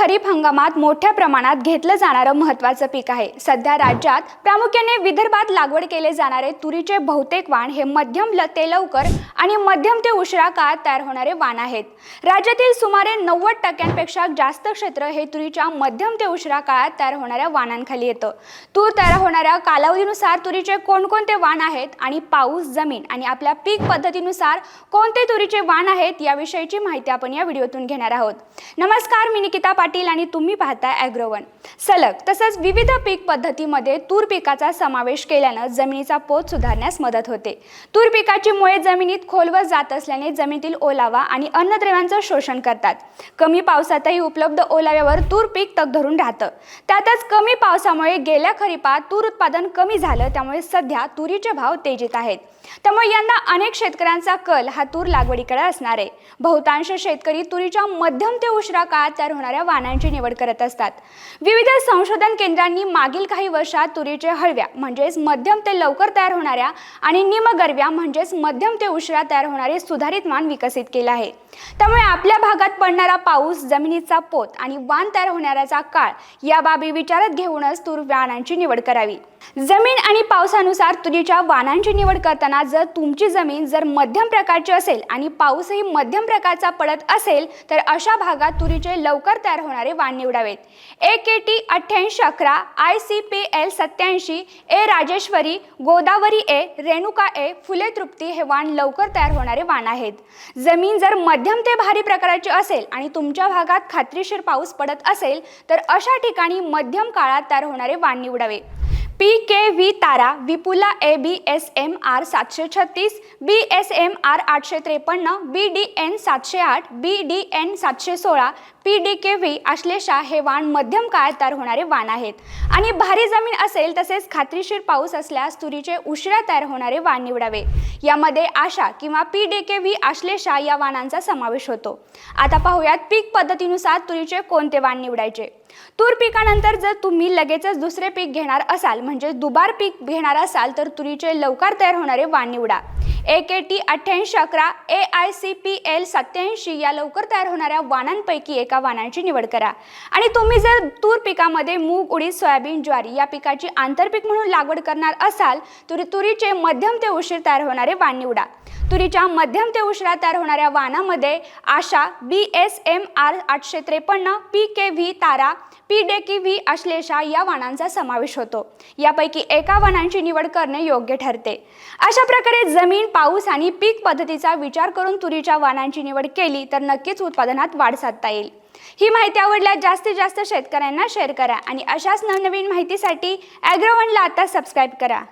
खरीप हंगामात मोठ्या प्रमाणात घेतलं जाणारं महत्त्वाचं पीक आहे. सध्या राज्यात प्रामुख्याने विदर्भात लागवड केले जाणारे तुरीचे बहुतेक वाण हे मध्यम ते लवकर आणि मध्यम ते उशिरा काळात तयार होणारे वाण आहेत. राज्यातील सुमारे नव्वद टक्क्यांपेक्षा जास्त क्षेत्र हे तुरीच्या मध्यम ते उशिरा काळात तयार होणाऱ्या वाणांखाली येतं. तूर तयार होणाऱ्या कालावधीनुसार तुरीचे कोणकोणते वाण आहेत आणि पाऊस जमीन आणि आपल्या पीक पद्धतीनुसार कोणते तुरीचे वाण आहेत याविषयीची माहिती आपण या व्हिडिओतून घेणार आहोत. नमस्कार मी निकिता पाटील. आणि तुम्ही पाहता ॲग्रोवन सलग तसंच विविध पीक पद्धतीमध्ये तूर पिकाचा समावेश केल्यानं जमिनीचा पोत सुधारण्यास मदत होते. तूर पिकाची मुळे जमिनीत खोलवर जात असल्याने जमिनीतील ओलावा आणि अन्नद्रव्यांचं शोषण करतात. कमी पावसातही उपलब्ध ओलाव्यावर तूर पीक तग धरून राहतं. त्यातच कमी पावसामुळे गेल्या खरीपात तूर उत्पादन कमी झालं त्यामुळे सध्या तुरीचे भाव तेजीत आहेत. त्यामुळे यंदा अनेक शेतकऱ्यांचा कल हा तूर लागवडीकडे असणार आहे. बहुतांश शेतकरी तुरीच्या मध्यम ते उशिरा काळात तयार होणाऱ्या पानांची निवड करत असतात. विविध संशोधन केंद्रांनी मागील काही वर्षात तुरीचे हळव्या म्हणजेच मध्यम ते लवकर तयार होणाऱ्या आणि निमगरव्या म्हणजेच मध्यम ते उशिरा तयार होणारे सुधारित वाण विकसित केलं आहे. त्यामुळे आपल्या भागात पडणारा पाऊस जमिनीचा पोत आणि वाण तयार होणाऱ्याचा काळ या बाबी विचारात घेऊनच तूर वाणांची निवड करावी. जमीन आणि पावसानुसार तुरीच्या वाणांची निवड करताना जर तुमची जमीन जर मध्यम प्रकारची असेल आणि पाऊसही मध्यम प्रकारचा पडत असेल तर अशा भागात तुरीचे लवकर तयार होणारे वाण निवडावेत. ए के टी अठ्ठ्याऐंशी अकरा आय सी पी एल सत्याऐंशी ए राजेश्वरी गोदावरी ए रेणुका ए फुले तृप्ती हे वाण लवकर तयार होणारे वाण आहेत. जमीन जर मध्यम ते भारी प्रकाराची असेल आणि तुमच्या भागात खात्रीशीर पाऊस पडत असेल तर अशा ठिकाणी मध्यम काळात तयार होणारे वाण निवडावे. P K V Tara Vipula A B S M R सातशे छत्तीस बी एस एम आर आठशे त्रेपन्न बी डी एन सातशे आठ बी डी एन सातशे सोळा P D K V Ashlesha हे वाण मध्यम काळात तयार होणारे वाण आहेत. आणि भारी जमीन असेल तसेच खात्रीशीर पाऊस असल्यास तुरीचे उशिरा तयार होणारे वाण निवडावे. यामध्ये आशा किंवा P D K V Ashlesha या वाणांचा समावेश होतो. आता पाहूयात पीक पद्धतीनुसार तुरीचे कोणते वाण निवडायचे? तूर पिकानंतर जर तुम्ही लगेचच दुसरे पीक घेणार असाल म्हणजे दुबार पीक घेणार असाल तर तुरीचे लवकर तयार होणारे वाण निवडा. ए के टी अठ्ठ्याऐंशी अकरा A I C P L सत्याऐंशी या लवकर तयार होणाऱ्या वाणांपैकी एका वाणांची निवड करा. आणि तुम्ही जर तूर पिकामध्ये मूग उडीद सोयाबीन ज्वारी या पिकाची आंतरपीक म्हणून लागवड करणार असाल तर तुरीचे मध्यम ते उशीर तयार होणारे वाण निवडा. तुरीच्या मध्यम ते उशिरा तयार होणाऱ्या वाणामध्ये Asha B S M R आठशे त्रेपन्न P K V Tara P D K V Ashlesha या वाणांचा समावेश होतो. यापैकी एका वाणांची निवड करणे योग्य ठरते. अशा प्रकारे जमीन पाऊस आणि पीक पद्धतीचा विचार करून तुरीच्या वाणांची निवड केली तर नक्कीच उत्पादनात वाढ साधता येईल. ही माहिती आवडल्यास जास्तीत जास्त शेतकऱ्यांना शेअर करा आणि अशाच नवनवीन माहितीसाठी ॲग्रोवनला आता सबस्क्राईब करा.